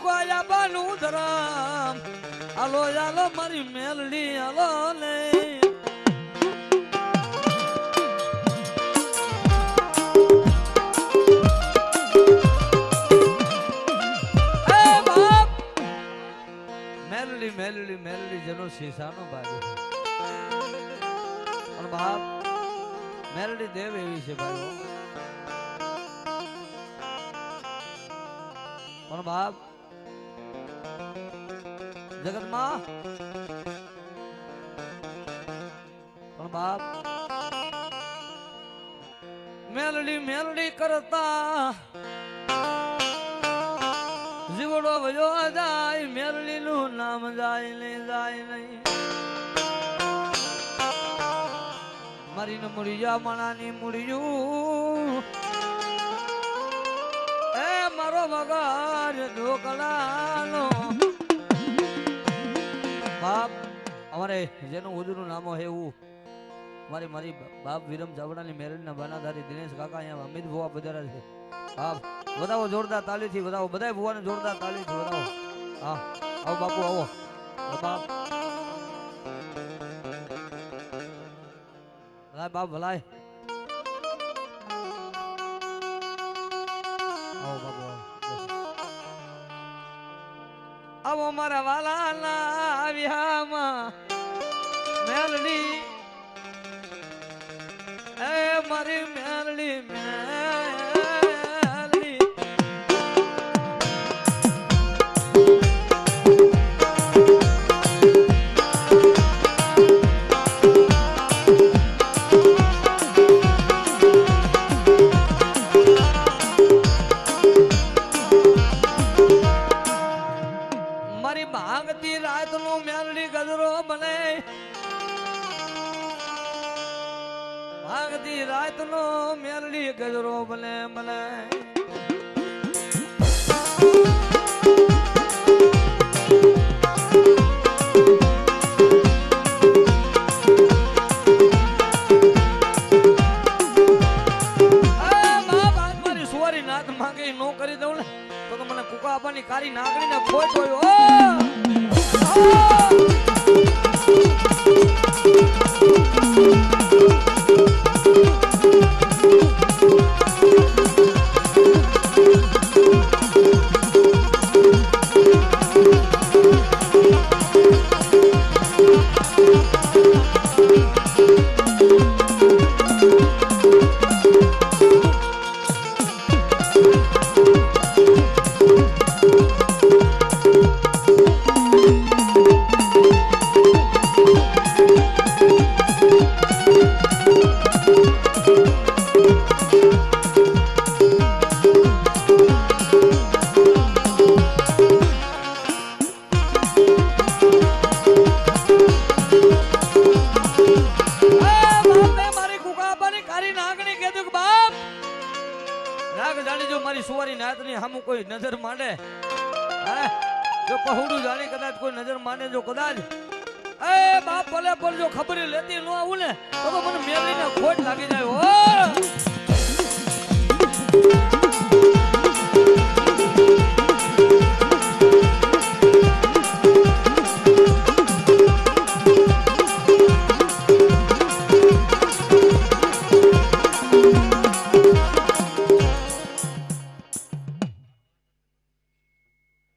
મુકાયા બાનું ધરામ. હાલો હાલો, મારી મેલડી, હાલો ને મેલડી મેલડી મેલડી, જેનો શીશાનો બાજુ પણ બાપ, મેલડી દેવ એવી છે ભાઈ પણ બાપ જગતમાં? પણ બાપ, મેલડી મેલડી કરતા જીવડો ભજો જાય મેલડી નું નામ જાય નહીં જાય નહીં. મારી ને મુળિયા મણાની મુળિયું. એ મારો મગર ઢોકળાનો અમારે જેનું ઉદરું નામ હોય એવું મારી મારી બાપ વિરમ ચાવડાની મેરેજના બાનાધારી દિનેશ કાકા અહીંયા અમિત ભુવા પધારા છે. હા, વધાવો જોરદાર તાલીથી વધાવો. બધાય ભુવાને જોરદાર તાલીથી વધાવો. હા, આવો બાપુ, આવો. બાપ. ભલાય બાપ, ભલાય. આવો મારા વાલાના આવ્યામાં મેલડી. એ મારી મેલડી મેલડી. ભાંગતી રાત નો મેલડી ગજરો બને બને આ બાપ, મારી સુવારી નાક માંગે નો કરી દઉં ને તો તો મને કુકા આપવાની કારી નાગણીને ખોટ હોય ઓ! કોઈ નજર માંડે જો પહોળું જાણી કદાચ કોઈ નજર માંડે જો કદાચ એ બાપ ભલે પણ જો ખબર લેતી ન આવું ને. તો મને મેલીને ખોટ લાગી જાય ઓ